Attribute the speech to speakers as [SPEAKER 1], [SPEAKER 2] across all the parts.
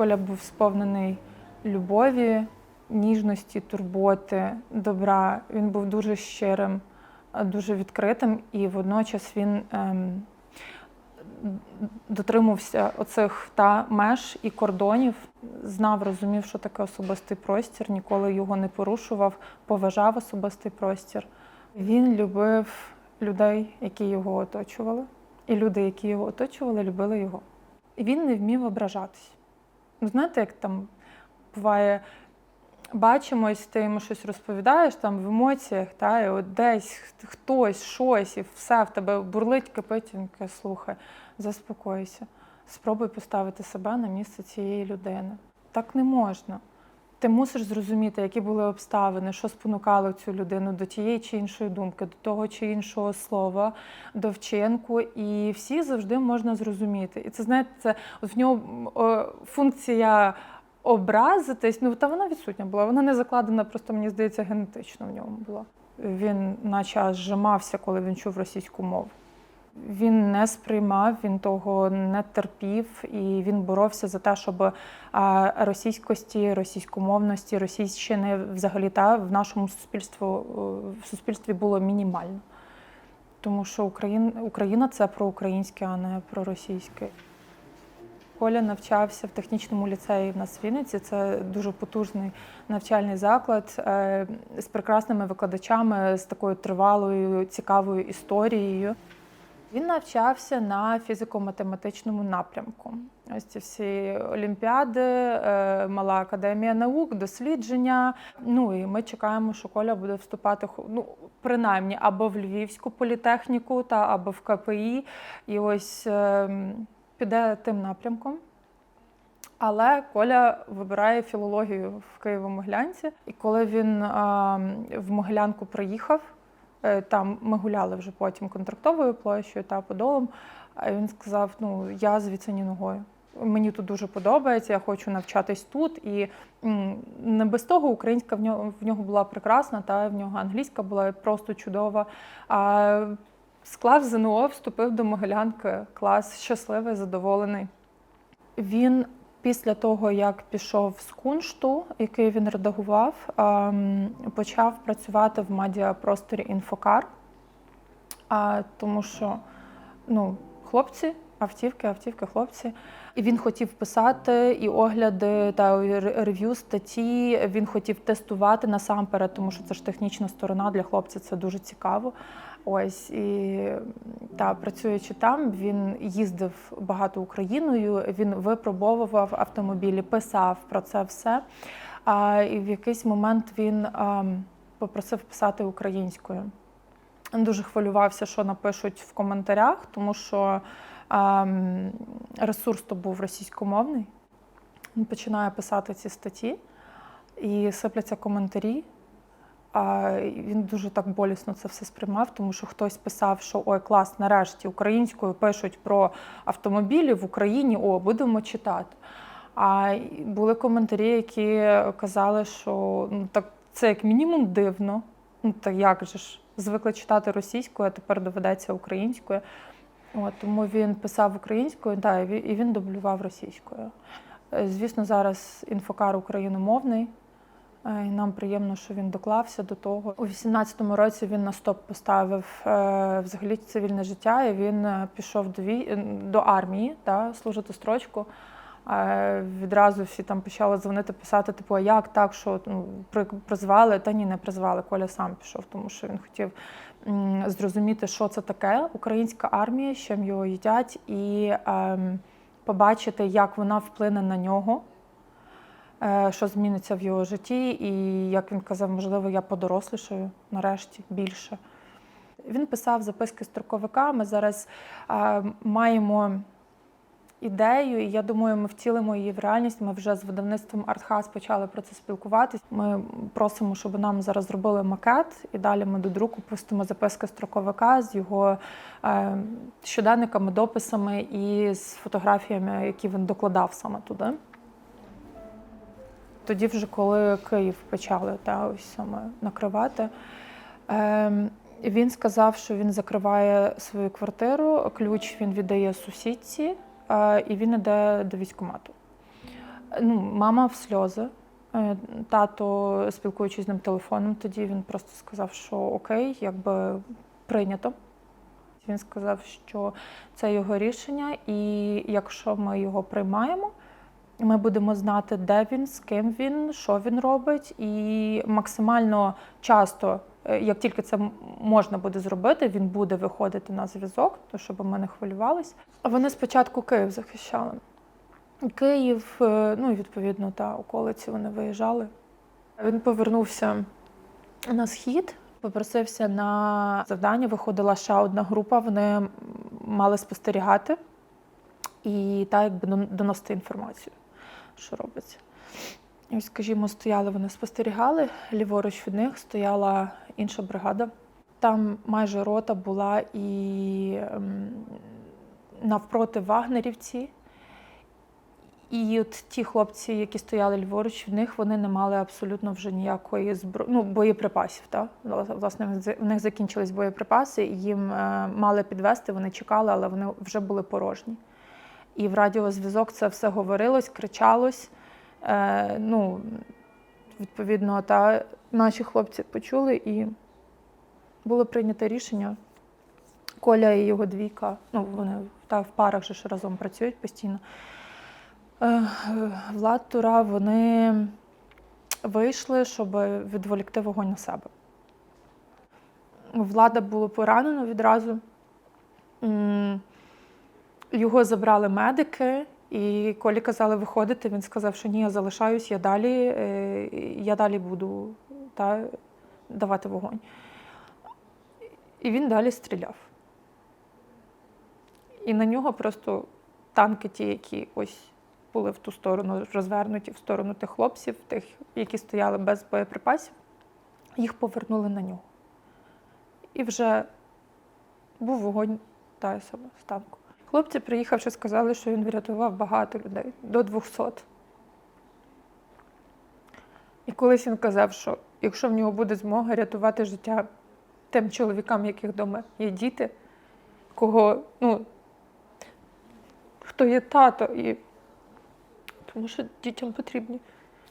[SPEAKER 1] Коля був сповнений любові, ніжності, турботи, добра. Він був дуже щирим, дуже відкритим, і водночас він ем, дотримувався оцих та меж і кордонів, знав, розумів, що таке особистий простір, ніколи його не порушував, поважав особистий простір. Він любив людей, які його оточували, і люди, які його оточували, любили його. Він не вмів ображатись. Ну, знаєте, як там буває, бачимось, ти йому щось розповідаєш там в емоціях, та, і от десь хтось, щось, і все в тебе бурлить, кипить, він каже, слухай, заспокойся, спробуй поставити себе на місце цієї людини. Так не можна. Ти мусиш зрозуміти, які були обставини, що спонукало цю людину до тієї чи іншої думки, до того чи іншого слова, до вчинку. І всі завжди можна зрозуміти. І це знаєте, це в нього о, функція образитись. Ну та вона відсутня була. Вона не закладена, просто мені здається, генетично в ньому була. Він наче аж зжимався, коли він чув російську мову. Він не сприймав, він того не терпів, і він боровся за те, щоб російськості, російськомовності, російщини взагалі та в нашому суспільстві, в суспільстві було мінімально. Тому що Україн, Україна це про українське, а не про російське. Коля навчався в технічному ліцеї в нас в Вінниці. Це дуже потужний навчальний заклад е, з прекрасними викладачами, з такою тривалою, цікавою історією. Він навчався на фізико-математичному напрямку. Ось ці всі олімпіади, е, мала академія наук, дослідження. Ну і ми чекаємо, що Коля буде вступати ну, принаймні або в Львівську політехніку, та або в КПІ. І ось е, піде тим напрямком. Але Коля вибирає філологію в Києво-Могилянці. І коли він в Могилянку приїхав, там ми гуляли вже потім контрактовою площею та подолом. А він сказав: ну я звідси ні ногою. Мені тут дуже подобається, я хочу навчатись тут. І не без того українська в нього в нього була прекрасна, та в нього англійська була просто чудова. А склав ЗНО, вступив до Могилянки, клас щасливий, задоволений. Він після того, як пішов з куншту, який він редагував, ем, почав працювати в медіапросторі інфокар, тому що ну, хлопці, автівки, автівки, хлопці. І він хотів писати і огляди та рев'ю статті. Він хотів тестувати насамперед, тому що це ж технічна сторона для хлопця, це дуже цікаво. Ось і та працюючи там, він їздив багато Україною. Він випробовував автомобілі, писав про це все. А і в якийсь момент він ам, попросив писати українською. Дуже хвилювався, що напишуть в коментарях, тому що ем, ресурс то був російськомовний. Він починає писати ці статті і сипляться коментарі. Він дуже так болісно це все сприймав, тому що хтось писав, що ой, клас, нарешті українською пишуть про автомобілі в Україні, о, будемо читати. А були коментарі, які казали, що ну так це як мінімум дивно. Ну так як же ж звикли читати російською, а тепер доведеться українською. От, тому він писав українською, да, і він- дублював російською. Е, Звісно, зараз інфокар україномовний. Е, нам приємно, що він доклався до того. У 18-му році він на стоп поставив е, взагалі цивільне життя, і він е, пішов до, вій... до армії та, служити строчку. Відразу всі там почали дзвонити, писати, типу, а як так, що ну, призвали? Та ні, не призвали. Коля сам пішов, тому що він хотів зрозуміти, що це таке українська армія, з чим його їдять, і ем, побачити, як вона вплине на нього що зміниться в його житті, і як він казав, можливо, я подорослішаю нарешті більше. Він писав записки строковика. Ми зараз е, маємо ідею, і я думаю, ми втілимо її в реальність. Ми вже з видавництвом Артхас почали про це спілкуватись. Ми просимо, щоб нам зараз зробили макет, і далі ми до друку пустимо записки строковика з його е, щоденниками, дописами і з фотографіями, які він докладав саме туди. Тоді, вже коли Київ почали та ось саме накривати, ем, він сказав, що він закриває свою квартиру, ключ він віддає сусідці, е, і він іде до військкомату. Ну, мама в сльози. Е, Тато, спілкуючись з ним телефоном, тоді він просто сказав, що окей, якби прийнято. Він сказав, що це його рішення, і якщо ми його приймаємо, ми будемо знати, де він, з ким він, що він робить, і максимально часто, е, як тільки це можна буде зробити, він буде виходити на зв'язок, то щоб ми не хвилювались. Вони спочатку Київ захищали. Київ, е, ну і відповідно та околиці вони виїжджали. Він повернувся на схід, попросився на завдання. Виходила ще одна група. Вони мали спостерігати і так якби доносити інформацію, що робиться. І скажімо, стояли вони спостерігали. Ліворуч від них стояла інша бригада. Там майже рота була і ем, навпроти вагнерівці. І от ті хлопці, які стояли ліворуч від них, вони не мали абсолютно вже ніякої збро... ну, боєприпасів. Та? Власне, в них- закінчились боєприпаси, їм е, мали підвести, вони чекали, але вони вже були порожні. І в радіозв'язок це все говорилось, кричалось. Е, ну, відповідно, та наші хлопці почули і було прийнято рішення. Коля і його двійка, ну вони та, в парах же ж разом працюють постійно. Е, Влад Тура, вони вийшли, щоб відволікти вогонь на себе. Влада було поранено відразу. Його забрали медики, і Колі казали виходити. Він сказав, що ні, я залишаюсь, я далі, е, я далі буду та, давати вогонь. І він далі стріляв. І на нього просто танки, ті, які ось були в ту сторону, розвернуті в сторону тих хлопців, тих, які стояли без боєприпасів, їх повернули на нього. І вже був вогонь та з танку. Хлопці, приїхавши, сказали, що він врятував багато людей до 200. І колись він казав, що якщо в нього буде змога рятувати життя тим чоловікам, яких вдома є діти, кого, ну, хто є тато, і тому що дітям потрібні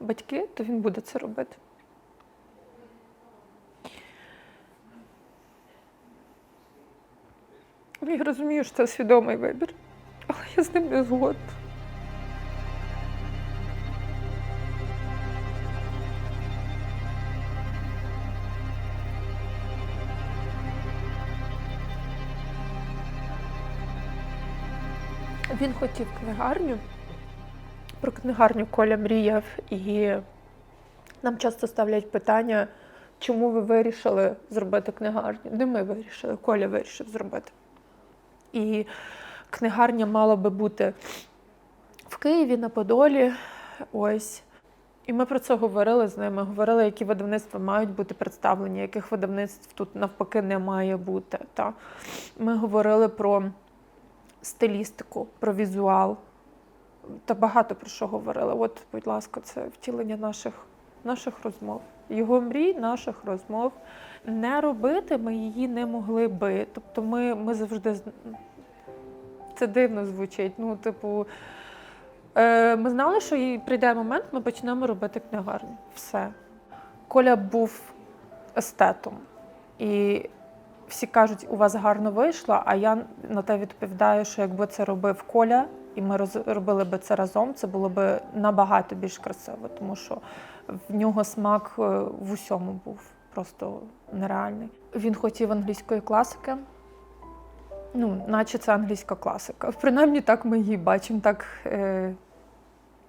[SPEAKER 1] батьки, то він буде це робити. Я розумію, що це свідомий вибір, але я з ним не згодна. Він хотів книгарню. Про книгарню Коля мріяв, і нам часто ставлять питання, чому ви вирішили зробити книгарню? Не ми вирішили, Коля вирішив зробити. І книгарня мала би бути в Києві на Подолі. Ось. І ми про це говорили з ними. Говорили, які видавництва мають бути представлені, яких видавництв тут навпаки не має бути. Та. Ми говорили про стилістику, про візуал. Та багато про що говорили. От, будь ласка, це втілення наших, наших розмов. Його мрій, наших розмов. Не робити ми її не могли би. Тобто ми, ми завжди це дивно звучить. Ну, типу, е, ми знали, що їй прийде момент, ми почнемо робити книгарню. Все. Коля був естетом. І всі кажуть, у вас гарно вийшло, а я на те відповідаю, що якби це робив Коля, і ми роз- робили би це разом, це було б набагато більш красиво, тому що в нього смак е, в усьому був просто нереальний. Він хотів англійської класики. Ну, наче це англійська класика. Принаймні так ми її бачимо, так, е,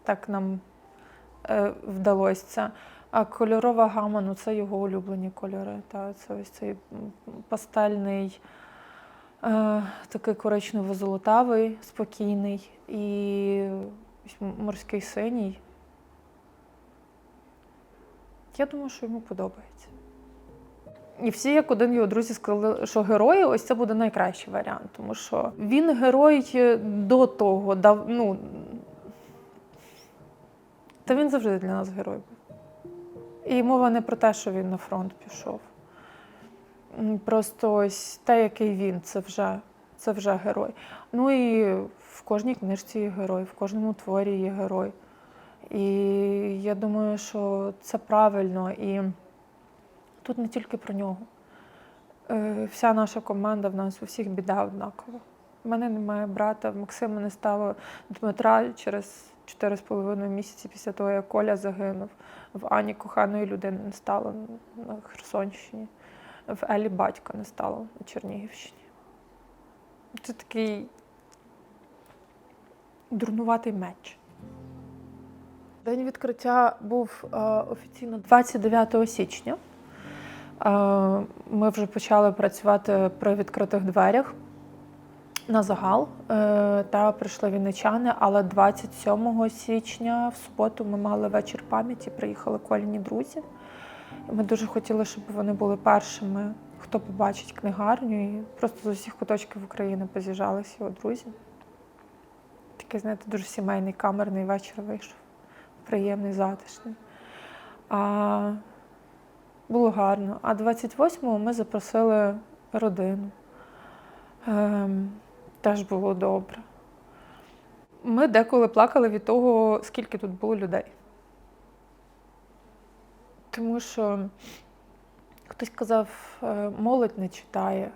[SPEAKER 1] так нам е, вдалося це. А кольорова гама, ну це його улюблені кольори. Та, це ось цей пастельний, такий коричнево-золотавий, спокійний і морський синій. Я думаю, що йому подобається. І всі, як один його друзі, сказали, що герої ось це буде найкращий варіант, тому що він герой е, до того, дав, ну, та він завжди для нас герой був. І мова не про те, що він на фронт пішов. Просто ось те, який він, це вже, це вже герой. Ну і в кожній книжці є герой, в кожному творі є герой. І я думаю, що це правильно. І тут не тільки про нього. Е, Вся наша команда в нас у всіх біда однакова. У мене немає брата, Максима не стало Дмитра через 4,5 місяці після того, як Коля загинув. В Ані коханої людини не стало на Херсонщині, в Елі батька не стало на Чернігівщині. Це такий дурнуватий меч. День відкриття був е, офіційно 29 січня. Е, ми вже почали працювати при відкритих дверях на загал е, та прийшли вінничани, але 27 січня в суботу ми мали вечір пам'яті, приїхали коліні друзі. Ми дуже хотіли, щоб вони були першими, хто побачить книгарню. І просто з усіх куточків України поз'їжджалися його друзі. Такий, знаєте, дуже сімейний камерний вечір вийшов. Приємний, затишний. А, було гарно. А 28-го ми запросили родину. Ем, теж було добре. Ми деколи плакали від того, скільки тут було людей. Тому що хтось казав, е, молодь не читає.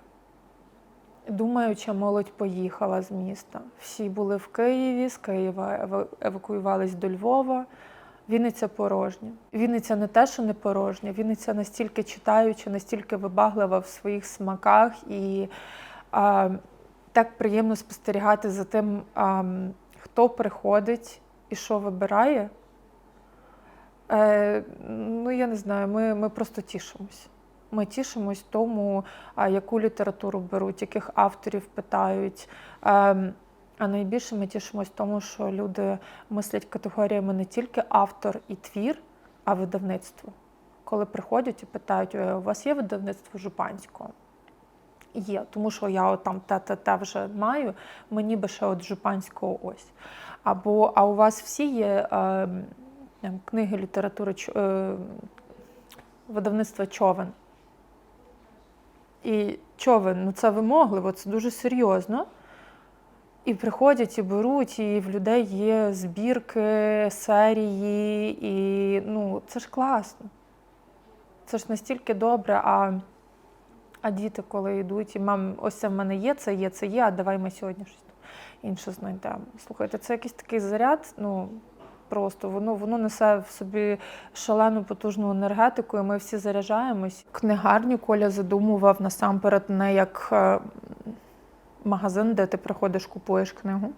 [SPEAKER 1] Думаюча молодь поїхала з міста. Всі були в Києві, з Києва ева- евакуювались до Львова. Вінниця порожня. Вінниця не те, що не порожня, Вінниця настільки читаюча, настільки вибаглива в своїх смаках, і а, так приємно спостерігати за тим, а, хто приходить і що вибирає. Е, ну, я не знаю, ми, ми просто тішимось. Ми тішимось тому, яку літературу беруть, яких авторів питають. Ем, А найбільше ми тішимось тому, що люди мислять категоріями не тільки автор і твір, а видавництво. Коли приходять і питають, «Е, у вас є видавництво Жупанського? Є, тому що я там те-те-те вже маю, мені би ще от Жупанського ось. Або а у вас всі є е, книги літератури е, видавництва човен. І човен, ну це вимогливо, це дуже серйозно. І приходять і беруть, і в людей є збірки, серії, і ну, це ж класно. Це ж настільки добре. А, а діти, коли йдуть, і мам, ось це в мене є, це є, це є, а давай ми сьогодні щось інше знайдемо. Слухайте, це якийсь такий заряд, ну просто воно, воно несе в собі шалену потужну енергетику, і ми всі заряджаємось. Книгарню Коля задумував насамперед не як е, магазин, де ти приходиш, купуєш книгу.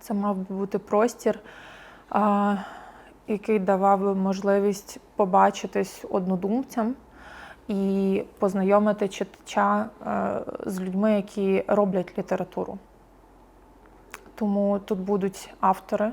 [SPEAKER 1] Це мав би бути простір, який давав би можливість побачитись однодумцям і познайомити читача е, з людьми, які роблять літературу. Тому тут будуть автори,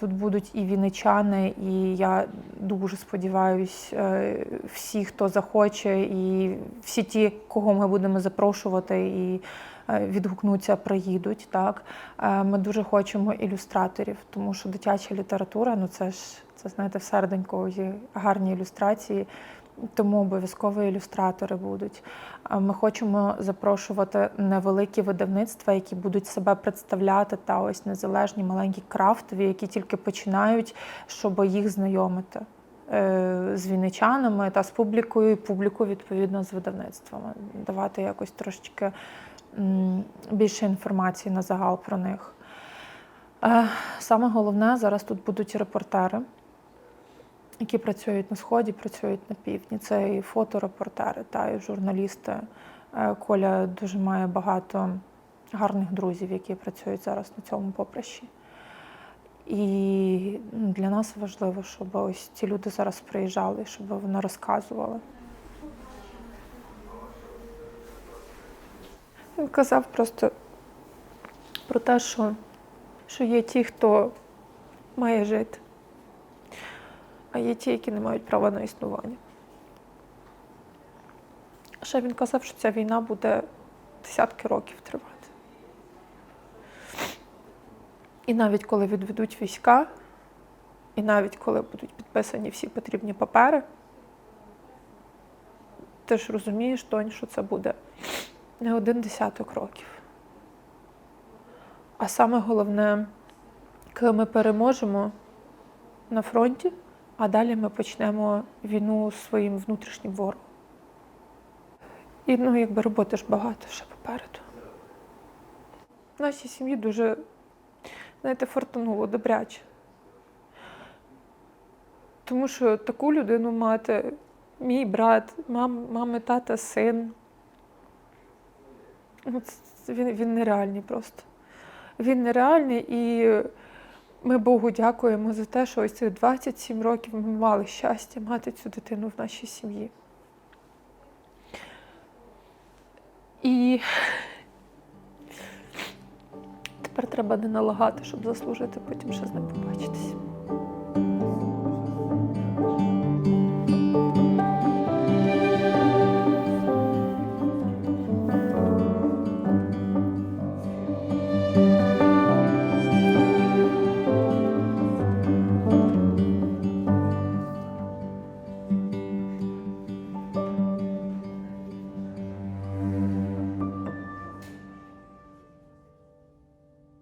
[SPEAKER 1] тут будуть і віничани, і я дуже сподіваюся, всі, хто захоче, і всі ті, кого ми будемо запрошувати і е, відгукнуться, приїдуть. Так? Е, Ми дуже хочемо ілюстраторів, тому що дитяча література, ну це ж це знаєте, в серденько є гарні ілюстрації. Тому обов'язково ілюстратори будуть. Ми хочемо запрошувати невеликі видавництва, які будуть себе представляти, та ось незалежні маленькі крафтові, які тільки починають, щоб їх знайомити е, з вінничанами та з публікою, і публіку відповідно з видавництвами, давати якось трошечки більше інформації на загал про них. Е, Саме головне зараз тут будуть репортери які працюють на сході, працюють на півдні. Це і фоторепортери, та і журналісти. Е, Коля дуже має багато гарних друзів, які працюють зараз на цьому поприщі. І ну, для нас важливо, щоб ось ці люди зараз приїжджали, щоб вони розказували. Він казав просто про те, що, що є ті, хто має жити а є ті, які не мають права на існування. Ще він казав, що ця війна буде десятки років тривати. І навіть коли відведуть війська, і навіть коли будуть підписані всі потрібні папери, ти ж розумієш, Тонь, що це буде не один десяток років. А саме головне, коли ми переможемо на фронті, а далі ми почнемо війну своїм внутрішнім ворогом. І ну, якби роботи ж багато ще попереду. В нашій сім'ї дуже, знаєте, фортануло добряче. Тому що таку людину мати, мій брат, мам, мами, тата, син. Ну, Він, він нереальний просто. Він нереальний і ми Богу дякуємо за те, що ось цих 27 років ми мали щастя мати цю дитину в нашій сім'ї. І тепер треба не налагати, щоб заслужити, потім ще з ним побачитися.